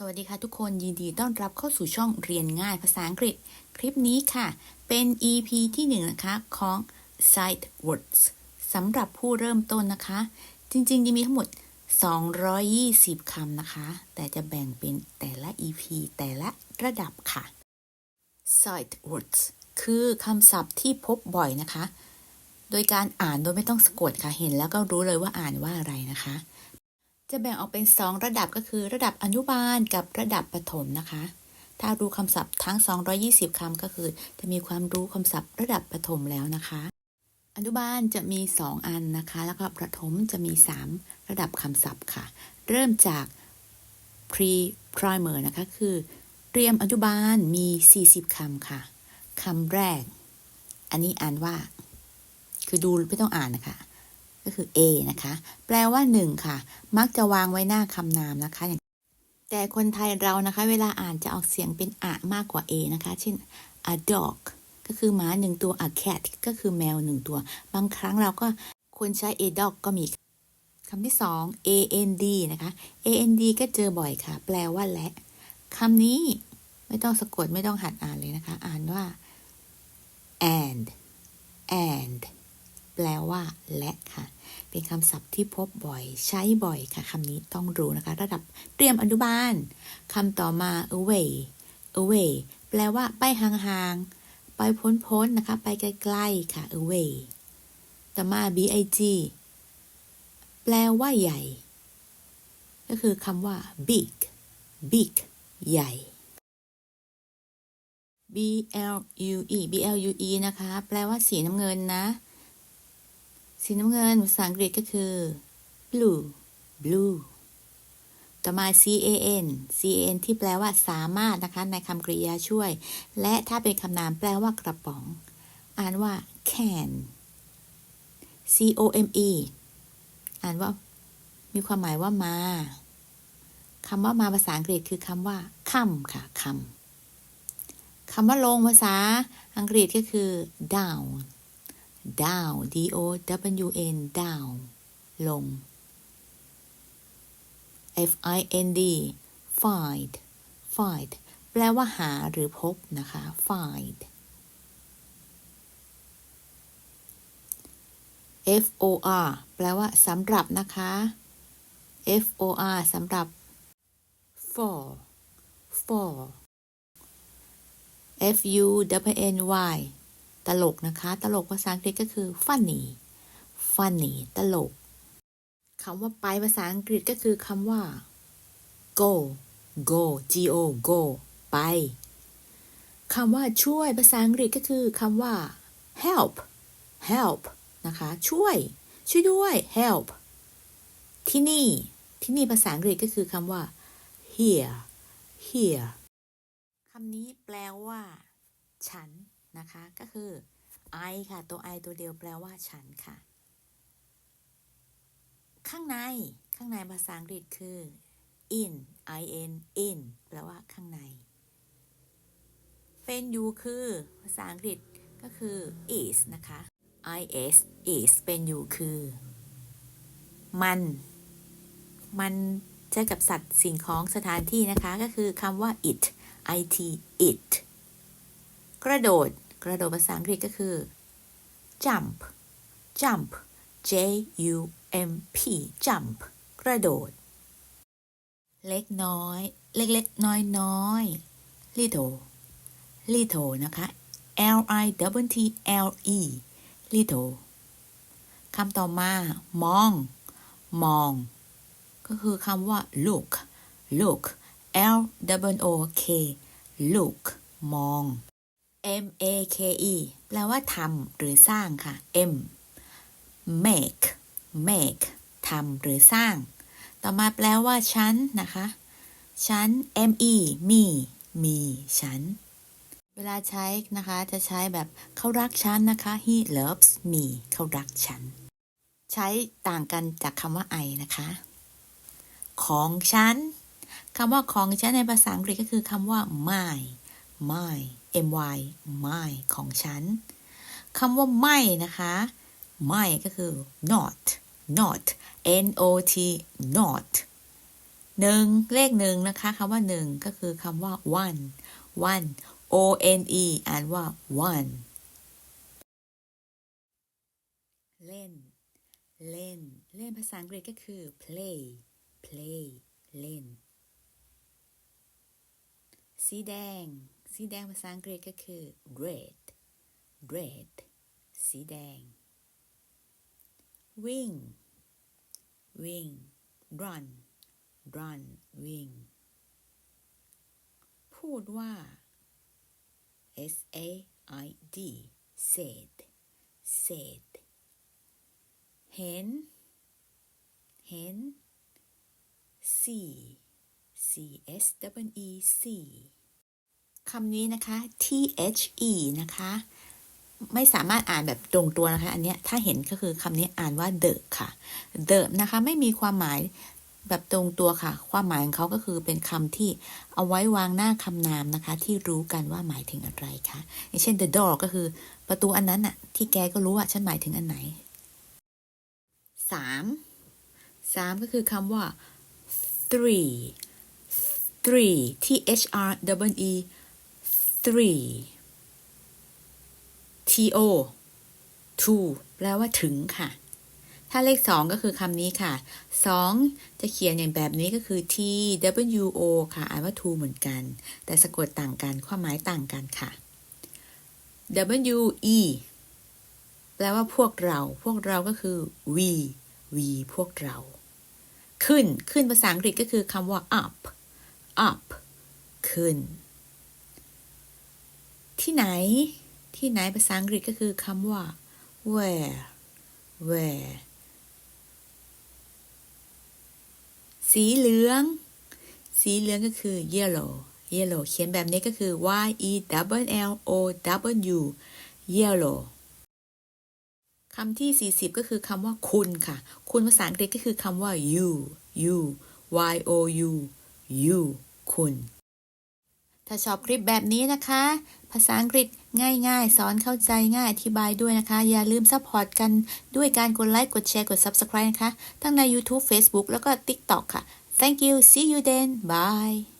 สวัสดีค่ะทุกคนยินดีต้อนรับเข้าสู่ช่องเรียนง่ายภาษาอังกฤษ คลิปนี้ค่ะ เป็น EP ที่หนึ่งนะคะของ Sight Words สำหรับผู้เริ่มต้นนะคะ จริงๆจะมีทั้งหมด 220 คำนะคะ แต่จะแบ่งเป็นแต่ละ EP แต่ละระดับค่ะ Sight Words คือคำศัพท์ที่พบบ่อยนะคะ โดยการอ่านโดยไม่ต้องสะกดค่ะเห็นแล้วก็รู้เลยว่าอ่านว่าอะไรนะคะ จะแบ่งออกเป็น 2 ระดับก็คือ ระดับอนุบาลกับระดับประถมนะคะ ถ้ารู้คำศัพท์ทั้ง 220 คำก็คือ จะมีความรู้คำศัพท์ระดับประถมแล้วนะคะ อนุบาลจะมี 2 อันนะคะ แล้วก็ประถมจะมี 3 ระดับคำศัพท์ค่ะ เริ่มจาก pre primer นะคะ คือ เตรียมอนุบาลมี 40 คำค่ะคำแรก อันนี้อ่านว่า คือดูไม่ต้องอ่านนะคะ ก็คือ A นะคะ แปลว่า 1 ค่ะ มักจะวางไว้หน้าคำนามนะคะ แต่คนไทยเรานะคะ เวลาอ่านจะออกเสียงเป็นอะมากกว่า A นะคะ เช่น a dog ก็คือหมาหนึ่งตัว a cat ก็คือแมวหนึ่งตัว บางครั้งเราก็ควรใช้ a dog ก็มีคำที่สอง and นะคะ and ก็เจอบ่อยค่ะ แปลว่าและคำนี้ไม่ต้องสะกดไม่ต้องหัดอ่านเลยนะคะ อ่านว่า and and แปลว่า และค่ะ เป็นคำศัพท์ที่พบบ่อยใช้บ่อยค่ะคำนี้ต้องรู้นะคะ ระดับเตรียมอนุบาลคำต่อมา away away แปลว่าไปห่างๆ ไปพ้นๆนะคะ ไปไกลๆค่ะ away ต่อมา big แปลว่าใหญ่ ก็คือคำว่า big big ใหญ่ blue blue นะคะ แปลว่าสีน้ำเงินนะ สีน้ำเงินภาษาอังกฤษก็คือ blue blue ต่อมา can can ที่แปลว่าสามารถนะคะ ในคำกริยาช่วย และถ้าเป็นคำนามแปลว่ากระป๋อง อ่านว่า can come อ่านว่า มีความหมายว่ามาคำว่ามาภาษาอังกฤษคือคำว่า come ค่ะ come คำว่าลงภาษาอังกฤษก็คือ down down d o w n down ลง f i n d find find แปลว่าหาหรือพบนะคะ find f o r แปลว่าสำหรับนะคะ f o r สำหรับ for for f u w n y ตลกนะคะ ตลกภาษาอังกฤษก็คือ funny funny ตลกคำว่าไปภาษาอังกฤษก็คือคำว่า go go g o go ไปคำว่าช่วยภาษาอังกฤษก็คือคำว่า help help นะคะ ช่วย ช่วยด้วย help ที่นี่ ที่นี่ภาษาอังกฤษก็คือคำว่า here here คำนี้แปลว่า ฉัน นะคะ ก็คือ I ค่ะ ตัว I ตัวเดียวแปลว่าฉันค่ะ ข้างใน ข้างในภาษาอังกฤษคือ in i n in แปลว่าข้างใน เป็นอยู่คือ ภาษาอังกฤษก็คือ is นะคะ is is เป็นอยู่คือ มัน มันใช้กับสัตว์สิ่งของสถานที่นะคะ ก็คือคำว่า it it it กระโดด กระโดดภาษาอังกฤษก็คือ jump jump j u m p jump กระโดด เล็กน้อย เล็กๆน้อยน้อย little little นะคะ l i w t l e little คำต่อมา มอง มอง ก็คือคำว่า look look l w o k look มอง m a k e แปลว่าทำหรือสร้างค่ะ m make make ทำหรือสร้าง ต่อมาแปลว่าฉันนะคะ ฉัน m e me มีฉัน เวลาใช้นะคะ จะใช้แบบเขารักฉันนะคะ he loves me เขารักฉัน ใช้ต่างกันจากคำว่า I นะคะ ของฉันคำว่าของฉันในภาษาอังกฤษก็คือคำว่า my my my my ของฉันคำว่าไม่นะคะ ไม่ก็คือ not not n o t not หนึ่งเลขหนึ่งนะคะคำว่าหนึ่งก็คือคำว่า one one o n e อ่านว่า one เล่น เล่น เล่นภาษาอังกฤษก็คือ play play เล่น สีแดง สีแดงภาษาอังกฤษก็คือ red red สีแดงวิ่งวิ่ง run run วิ่งพูดว่า S A I D said said เห็น เห็น see see s w e see คำนี้นะคะ t h e นะคะ ไม่สามารถอ่านแบบตรงตัวนะคะ อันเนี้ยถ้าเห็นก็คือคำนี้อ่านว่า the ค่ะ the นะคะไม่มีความหมายแบบตรงตัวค่ะ ความหมายของเขาก็คือเป็นคำที่เอาไว้วางหน้าคำนามนะคะ ที่รู้กันว่าหมายถึงอะไรคะอย่างเช่น the door ก็คือประตูอันนั้นอะที่แกก็รู้ว่าฉันหมายถึงอันไหนสามสามก็คือคำว่า three three t h r w e three t o two แปลว่าถึงค่ะ ถ้าเลขสองก็คือคำนี้ค่ะสองจะเขียนอย่างแบบนี้ก็คือ t w o ค่ะ อ่านว่า two เหมือนกัน แต่สะกดต่างกัน ความหมายต่างกันค่ะ w e แปลว่าพวกเรา พวกเราก็คือ we we พวกเรา ขึ้น ขึ้นภาษาอังกฤษก็คือคำว่า up up ขึ้น ที่ไหน ที่ไหนภาษาอังกฤษก็คือคำว่า where where สีเหลือง สีเหลืองก็คือ yellow yellow เขียนแบบนี้ก็คือ y e w l o w yellow คำที่ 40 ก็คือคำว่าคุณค่ะ คุณภาษาอังกฤษก็คือคำว่า you you y o u you คุณ ถ้าชอบคลิปแบบนี้นะคะ ภาษาอังกฤษง่ายๆ สอนเข้าใจง่ายอธิบายด้วยนะคะ อย่าลืมซัพพอร์ตกันด้วยการกดไลค์ กดแชร์ กด Subscribe นะคะ ทั้งใน YouTube Facebook แล้วก็ TikTok ค่ะ Thank you see you then bye